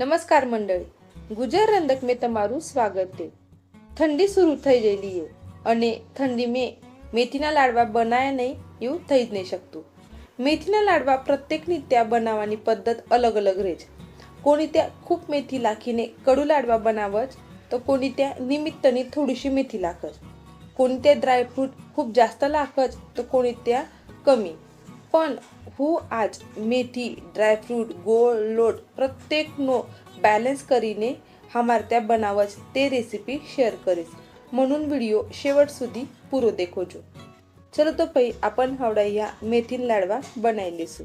નમસ્કાર મંડળી. ગુજર રંદક મેં તમારું સ્વાગત છે. ઠંડી શરૂ થઈ ગયેલી છે અને ઠંડી મેં મેથીના લાડવા બનાયા નહીં એવું થઈ જ નહીં શકતું. મેથીના લાડવા પ્રત્યેકની ત્યાં બનાવવાની પદ્ધત અલગ અલગ રહે છે. કોની ત્યાં ખૂબ મેથી લાખીને કડું લાડવા બનાવે જ તો કોની ત્યાં નિમિત્તની થોડીશી મેથી લાખ જ કોની ત્યાં ડ્રાયફ્રૂટ ખૂબ જાસ્ત લાખ જ તો કોની ત્યાં કમી. पण हू आज मेथी ड्रायफ्रूट गोळ लोट प्रत्येक नो बॅलन्स करीने हमार त्या बनावच ते रेसिपी शेअर करीस. म्हणून व्हिडिओ शेवट सुधी पुरो देखो जो चलो तो पै आपण हवडा या मेथीन लाडवा बनायले सु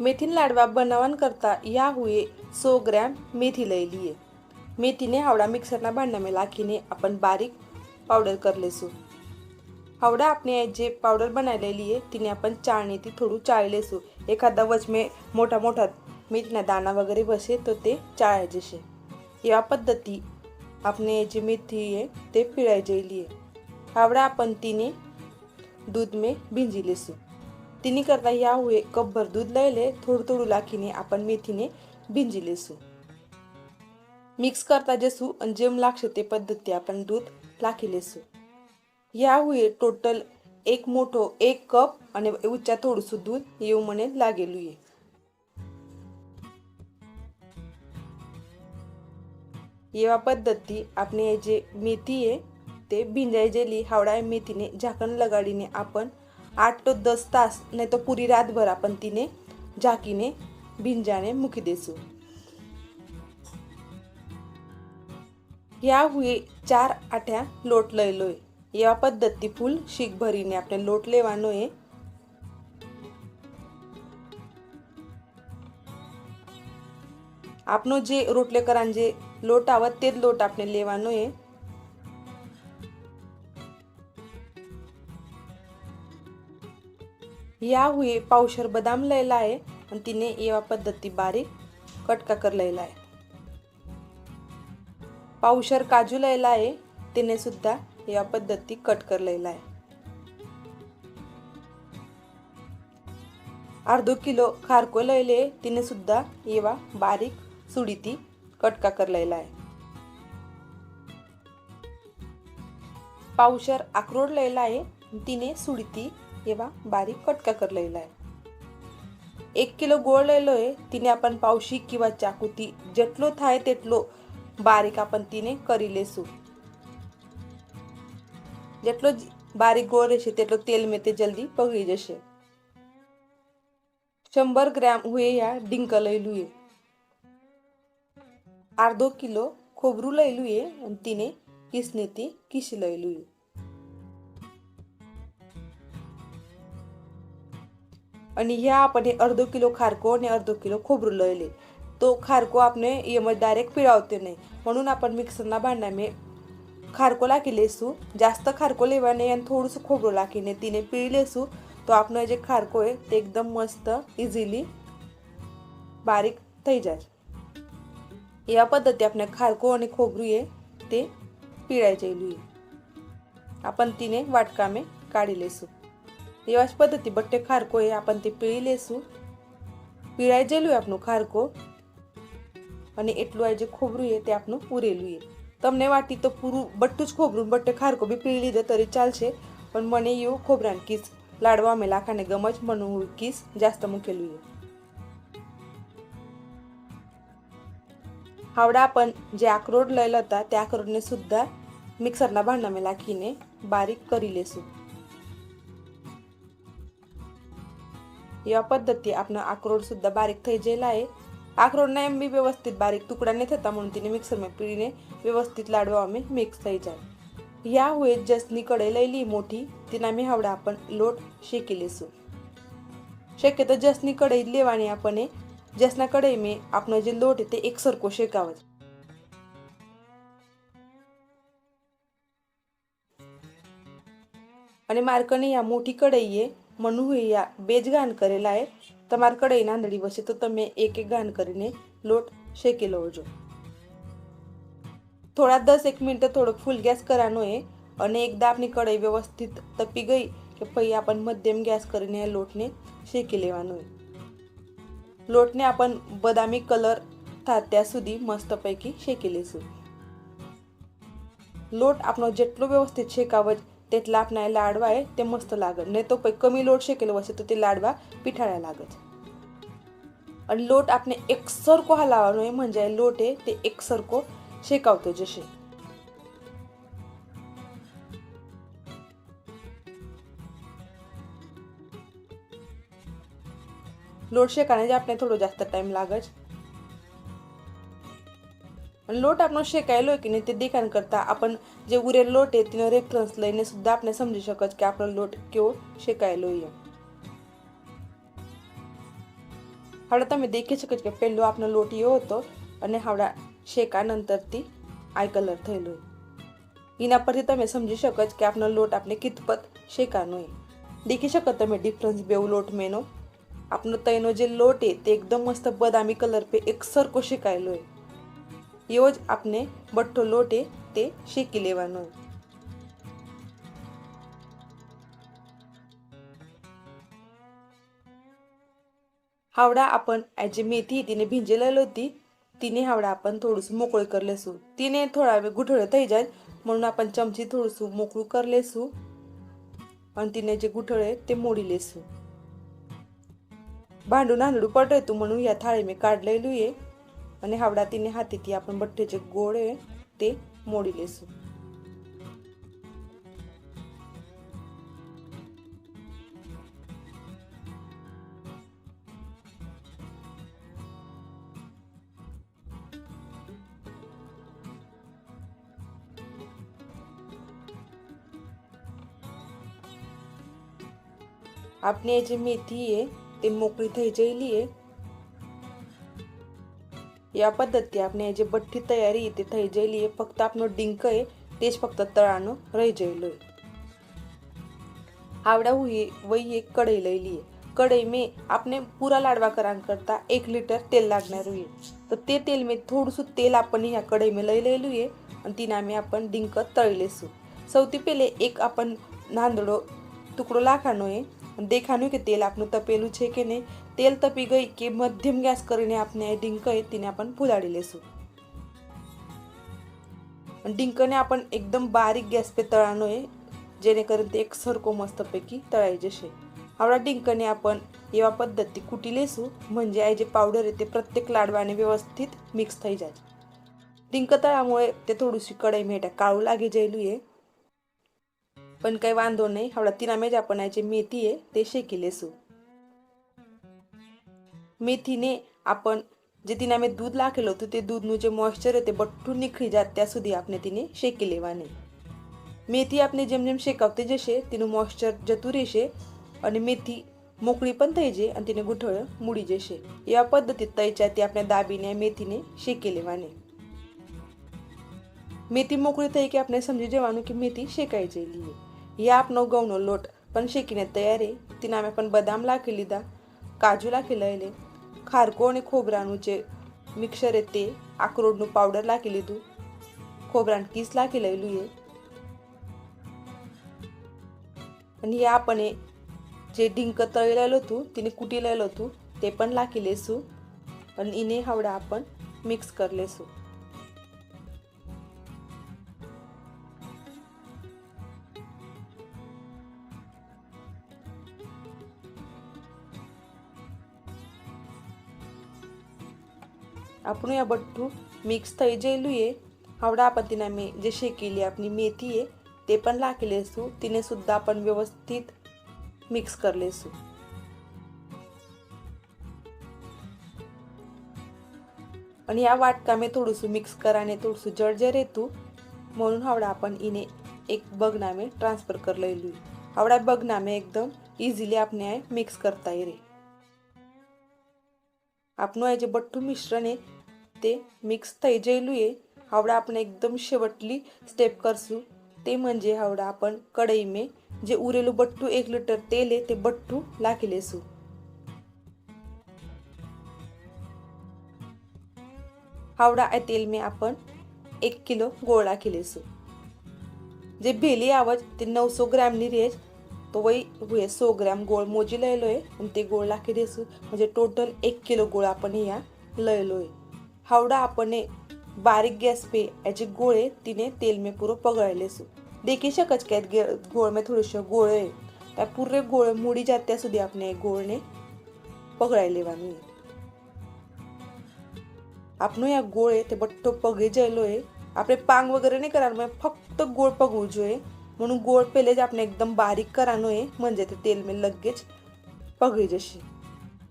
मेथीन लाडवा बनवण करता या हुए સો ગ્રામ મેથી લઈ લઈએ. મેથીને હાવડા મિક્સરના ભાંડામાં નાખીને આપણે બારીક પાવડર કરી લઈશું હાવડા આપણે જે પાવડર બનાવી લઈએ, તેને આપણે ચાળણીથી થોડું ચાળી લઈશું એખાદા વચમાં મોટા મોટા મીઠના દાણા વગેરે બસે તો તે ચાળાઈ જશે. એવા પદ્ધતિ આપણે જે મેથી એ તે પીળાઈ જઈ લઈએ. હાવડા આપણ તેને દૂધમાં ભીંજી લઈશું તેની કરતાં યા હું એક કપ ભર દૂધ લઈ લે, થોડું થોડું નાખીને આપણ મેથીને भिंजिले सू मिक्स करता जेसू आणि जेम लागशे ते पद्धती आपण दूध लाखी सू या हुये टोटल एक मोठो एक कप आणि उच्चा थोडसं दूध येऊ म्हणे लागेल हुये येवा पद्धती आपण हे जे मेथी आहे ते भिंजाय जेली हावडा मेथीने झाकण लगाडीने आपण आठ तो दस तास नाही तर पुरी रातभर आपण तिने झाकीने ભીંજાને મૂકી દઈશું યા હુએ ચાર આઠ્યા લોટ લઈ લો એવા પદ્ધતિ ફૂલ શીખ ભરીને આપણે લોટ લેવાનો એ આપનો જે રોટલે કરાન જે લોટ આવે તે જ લોટ આપણે લેવાનો એ या हुए पावशर बदाम लयला आहे आणि तिने एवा पद्धती बारीक कटका कर लयला आहे. पावशर काजू लयला आहे तिने सुद्धा या पद्धती कट कर लयला आहे. अर्धो किलो खारको लयले तिने सुद्धा एवा बारीक सुडीती कटका कर लयला आहे. पावशर अक्रोड लयला आहे तिने सुडीती एवा बारीक कटका कर लयला आहे. એક કિલો ગોળ લેલો એ તેને आपण પાવશી किंवा ચાકુથી જેટલો થાય તેટલો બારીક आपण તેને કરી લેશું જેટલો બારીક ગોળ રહેશે તેટલો તેલ મેં તે જલ્દી પગળી જશે શંભર ગ્રામ હુએ યા ડિંક લઈલું એ અડધો કિલો ખોબરું લઈલું એ અને તેને કિસનેથી કિસી લઈલું એ आणि ह्या आपण अर्धो किलो खारको आणि अर्धो किलो खोबरू लयले. तो खारको आपण येम डायरेक्ट पिळावते नाही. म्हणून आपण मिक्सरना भांड्यामे खारको लाकी लेसू जास्त खारको लेवाने आणि थोडंसं खोबरू लाकीने तिने पिळी लेसू तो आपण जे खारको आहे ते एकदम मस्त इझिली बारीक थै जाय. या पद्धती આપણે खारको आणि खोबरू आहे ते पिळायचे आपण तिने वाटकामे काढी लेसू. એવા જ પદ્ધતિ બટ્ટે ખારકો એ आपण તે પીળી લેશું પીળાઈ જેલું આપણું ખારકો અને એટલું આ જે ખોબરું એ તે આપણું પૂરેલું એ તમને વાટી તો પૂરું બટ્ટું જ ખોબરું બટ્ટે ખારકો બી પીળી લીધે તરી ચાલશે પણ મને એવું ખોબરાને કીસ લાડવા અમે લાખાને ગમ જ મને હું કીસ જાસ્ત મૂકેલું એ हावडा आपण जे अक्रोड लयला होता त्या अक्रोडने सुद्धा मिक्सरना भांडामे लाखीने बारीक કરી લેશું या पद्धती आपण अक्रोडसुद्धा बारीक थैजेला आहे. अक्रोडना आम्ही व्यवस्थित बारीक तुकडा नाही थेता म्हणून तिने मिक्सर पिढीने व्यवस्थित लाडू आम्ही मिक्स थैजा ह्या हुए जसनीकडे लयली मोठी तिने आम्ही हावडा आपण लोट शेकेले सो शक्यतो जसनी कढई लेवाणी आपण जसना कढई मी आपण जे लोट आहे ते एकसारखं शेकावं. आणि मार्कने या मोठी कढई आहे. મનુહિયા બે જ ગાન કરેલા એ તમારા કડાઈ નાંદડી વસે તો તમે એક એક ગાન કરીને લોટ શેકી લો છો થોડા દસ એક મિનિટ થોડોક ફૂલ ગેસ કરવાનો એ અને એકદા આપણી કઢાઈ વ્યવસ્થિત તપી ગઈ કે પછી આપણ મધ્યમ ગેસ કરીને લોટને શેકી લેવાનો લોટને આપણ બદામી કલર થાય ત્યાં સુધી મસ્ત પૈકી શેકી લઈશું લોટ આપણો જેટલો વ્યવસ્થિત શેકાવ तेच नाही लाडवा आहे ते मस्त लागत नाही तो पै कमी लोट शेकेल वसे तर ते लाडवा पिठाळ्या लागत आणि लोट आपण एकसरको लावा नये म्हणजे लोट आहे ते एकसरको शेकावतो जसे. लोट शेकाने जे आपल्याला थोडं जास्त टाईम लागत पण लोट आपण शेकायलो કે नाही તે દેખાણ કરતા आपण जे उरेल लोट आहे तिनं रेफरन्स लईने सुद्धा आपण समजू शकत की आपण लोट केव शेकायलो ये हावडा તમે દેખી શકો કે પહેલો આપણો લોટ એવો હતો અને હાવડા શેકા નંતરથી આઈ કલર થયેલો એના પરથી તમે સમજી શકો કે આપનો લોટ આપણે કિતપત શેકાનો એ દેખી શકો તમે ડિફરન્સ બેવ લોટ મેનો. આપનો તૈનો જે લોટ એ તે એકદમ મસ્ત બદામી કલર પે એક સરખો શેકાયેલો હોય. એવો જ આપણે બઠ્ઠો લોટ आहे તે શેકી લેવાનો હોય हावडा आपण जी मेथी तिने भिंजेलेली होती तिने हावडा आपण थोडंसं मोकळं कर लेसू तिने थोडा वेळ गुठळं થઈ જાય म्हणून आपण चमची થોડુંસું મોકળું કરી લેશું અને तिने જે ગુઠળે તે મોડી લેશું ભાંડું નાનડું પડે હતું म्हणून या थाळी મેં કાઢલેલું એ અને હાવડાતીને હાથેથી આપણે બધે જે ગોળે તે મોડી લેશું. આપણે જે મેથી એ તે મોકળી થઈ જઈ લઈએ या पद्धती आपण जे बठ्ठी तयारी आहे ते थै जैली आहे फक्त आपण डिंक आहे तेच फक्त तळाणं रै जेलो आवडा उही वही एक कढई लिहिली आहे. कढई मे आपण पुरा लाडवा करता एक लिटर तेल लागणार होईल तर ते तेल मी थोडंसं तेल आपण ह्या कढई मे मी लिहिलेलं आहे आणि तिने आम्ही आपण डिंक तळले सु सौती पेले एक आपण नांदडो तुकडो लाखाणू आहे देखानू कि तेल आपने तपेलू छे कि नहीं तेल तपी गई कि मध्यम गैस करीने आपने डिंक है तिने अपन फुलाड़ी लेसू डिंक ने अपन एकदम बारीक गैस पे तड़ानो है जेनेकरण ते एक सरको मस्त पेकी तड़ाई जैसे आवडा डिंकने आपण एवा पद्धती कुटी लेसू म्हणजे आई जे पावडर आहे ते प्रत्येक लाडवाने व्यवस्थित मिक्स थाई जायचे डिंक तळामुळे ते थोडीशी कडाई मेटा काळू लागे जायलू आहे પણ કંઈ વાંધો નહીં હવડા તીનામે જ આપણે જે મેથી आहे તે શેકી લેશું મેથીને आपण જે તેના દૂધ લાખેલું હતું તે દૂધનું જે મોઇશ્ચર છે તે બઠ્ઠું નીકળી જાય ત્યાં સુધી આપણે તેને શેકી લેવાની મેથી આપણે જેમ જેમ શેકાવતી જશે તેનું મોઇશ્ચર જતું રહેશે અને મેથી મોકળી પણ થઈ જાય અને તેને ગુઠળો મૂડી જશે એવા પદ્ધતિ તઈ ચાથી આપણે દાબીને મેથીને શેકી લેવાની મેથી મોકળી થઈ કે આપણે સમજી જવાનું કે મેથી શેકાઈ જયેલી या આપનો ઘઉંનો લોટ પણ શેકીને તૈયારી તેના અમે પણ બદામ લાખી લીધા કાજુ લાખી લઈને ખારકો અને ખોબરાનું જે મિક્સર તે આકરોડનું પાવડર લાખી લીધું ખોબરાનું કીસ લાખી લેલું એ અને એ આપણે જે ઢીંક તળી લેલું હતું તેને કૂટી લેલું હતું તે પણ લાખી લેશું અને એને હવડા આપણ મિક્સ કરી લેશું આપણું આ मिक्स મિક્સ થઈ જયેલું हावडा आपण પતિના મેં જે શેકેલી આપણી મેથી એ તે પણ નાખી લેશું તેને સુદ્ધા आपण व्यवस्थित मिक्स करले લેશું आणि या वाटकामे थोडंसं मिक्स कराने थोडंसं जळजर येतो म्हणून हावडा आपण इने एक बगनामे ट्रान्सफर कर लयलू हावडा बगनामे एकदम इझिली आपण मिक्स करता ये रे आपण जे बट्टू मिश्रण आहे તે મિક્સ થઈ ગયેલું એ હાવડા આપણે એકદમ शेवटली સ્ટેપ કરશું તે म्हणजे હાવડા आपण કઢાઈ મેં જે ઉરેલું બઠ્ઠું એક લીટર તેલ એ તે બઠ્ઠું લાખી લેશું हावड़ा आ तेल में अपन एक किलो गोळ लाखी लेसू જે ભેલી આવજ તે નવસો ગ્રામની રહે તો વહી हुए સો ગ્રામ ગોળ મોજી લયેલો आहे आणि ते गोळ लाखी देसू म्हणजे टोटल एक किलो गोळ आपण या लयलो आहे हावडा आपणे बारीक गॅस पे याचे गोळे तिने तेलमे पूर पगळले सु. देखीशा कचक्यात गे गोळ में थोडेसे गोळे त्या पुरे गोळ मुडी जात्या सुद्धा आपणे गोळने पगळायले वाणी. आपण या गोळे ते बट्ट पगे आहे. आपले पांग वगैरे नाही करार फक्त गोळ पगवू जोये म्हणून गोळ पेले जे आपण एकदम बारीक करानोय म्हणजे ते तेलमे लगेच पगळी जशी.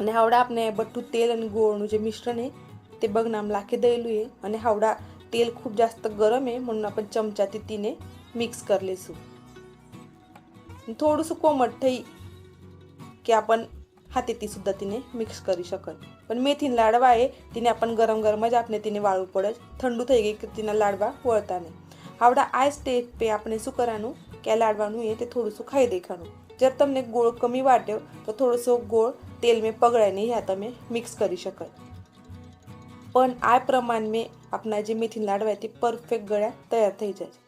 आणि हावडा आपण बट्टू तेल आणि गोळનું जे मिश्रण आहे. ते बघ ना लाखे दैलू आहे आणि हावडा तेल खूप जास्त गरम आहे म्हणून आपण चमचा ती तिने मिक्स करलेसू थोडंसं कोमट की आपण हाते ती सुद्धा तिने मिक्स करू शकत पण मेथीन लाडवा आहे तिने आपण गरम गरमच आपण तिने वाळू पडत थंडू થઈ की तिने लाडवा वळता नाही हावडा आय स्टेप पे आपण શું કરવાનું કે લાડવાનું એ તે થોડુંસું ખાઈ દેખાનું જર गोळ कमी કમી तर थोडंसं गोळ तेल તેલ મેં પગળાય નહીં આ તમે मिक्स કરી શકત પણ આ પ્રમાણ મેં આપણા જે મેથીના લાડવા आहे તે પરફેક્ટ ગળ્યા તૈયાર થઈ જાય છે.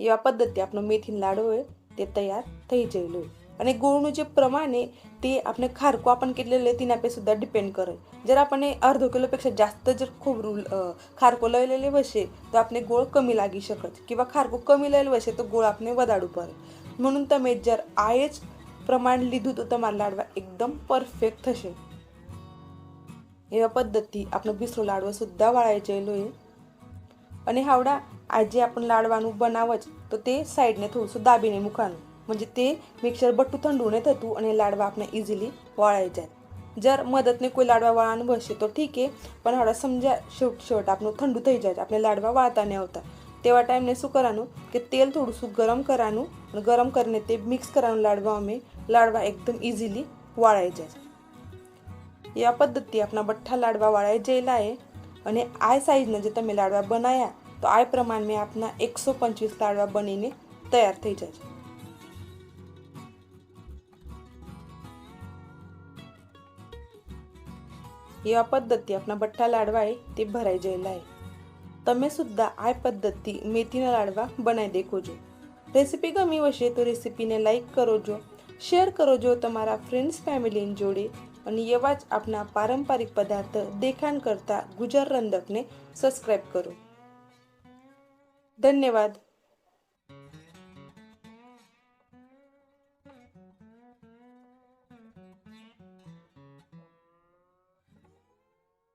એવા પદ્ધતિ આપણો મેથીનો લાડવો હોય તે તૈયાર થઈ ગયેલો હોય અને ગોળનું જે પ્રમાણ એ તે આપણે ખારકું आपण કેટલे લે तीन सुद्धा डिपेंड करेल जर आपण अर्ध किलोपेक्षा जास्त जर खोबरू खारकं लयलेले वशे तर आपण गोळ कमी लागी शकत किंवा खारकू कमी लयल वशे तर गोळ आपण वदाडू પડે म्हणून તમે જર આ જ પ્રમાણ લીધું તો તમારા લાડવા એકદમ પરફેક્ટ થશે એવા પદ્ધતિ આપણો બીસરો લાડવો સુદ્ધા વાળાય જયેલો એ અને હાવડા આજે આપણે લાડવાનું બનાવ જ તો તે સાઈડને થોડુંસું દાબીને મૂકવાનું म्हणजे તે મિક્સર બટ્ટું ઠંડુ નહીં થતું અને લાડવા આપણે ઇઝીલી વળાઈ જાય જર મદદને કોઈ લાડવા વાળવાનું બસશે તો ઠીક છે પણ હવે સમજા शेवट शेवट આપણું ઠંડુ થઈ જાય છે આપણે લાડવા વાળતા નહીં આવતા તેવા ટાઈમને શું કરવાનું કે તેલ થોડુંસું ગરમ કરવાનું અને ગરમ કરીને તે મિક્સ કરવાનું લાડવા અમે લાડવા એકદમ ઇઝીલી વાળાઈ જાય એવા પદ્ધતિ આપણા બઠ્ઠા લાડવા વાળાઈ ગયેલા છે અને આ સાઈઝના જે તમે લાડવા બનાવ્યા તો આ પ્રમાણ મેં આપના એકસો પંચવીસ લાડવા બનીને તૈયાર થઈ જાય છે या पद्धती आपला बठ्ठा लाडवा आहे ते ભરાઈ જયેલા તમે સુદ્ધા આ પદ્ધતિ મેથીના લાડવા બનાવી દેખો છો. રેસીપી ગમી હશે તો રેસીપીને લાઈક કરો છો શેર કરો જો તમારા ફ્રેન્ડ્સ, ફેમિલીની જોડે અને એવા જ આપના પારંપરિક પદાર્થ દેખાણ કરતા ગુજર રંધકને સબસ્ક્રાઈબ કરો. ધન્યવાદ.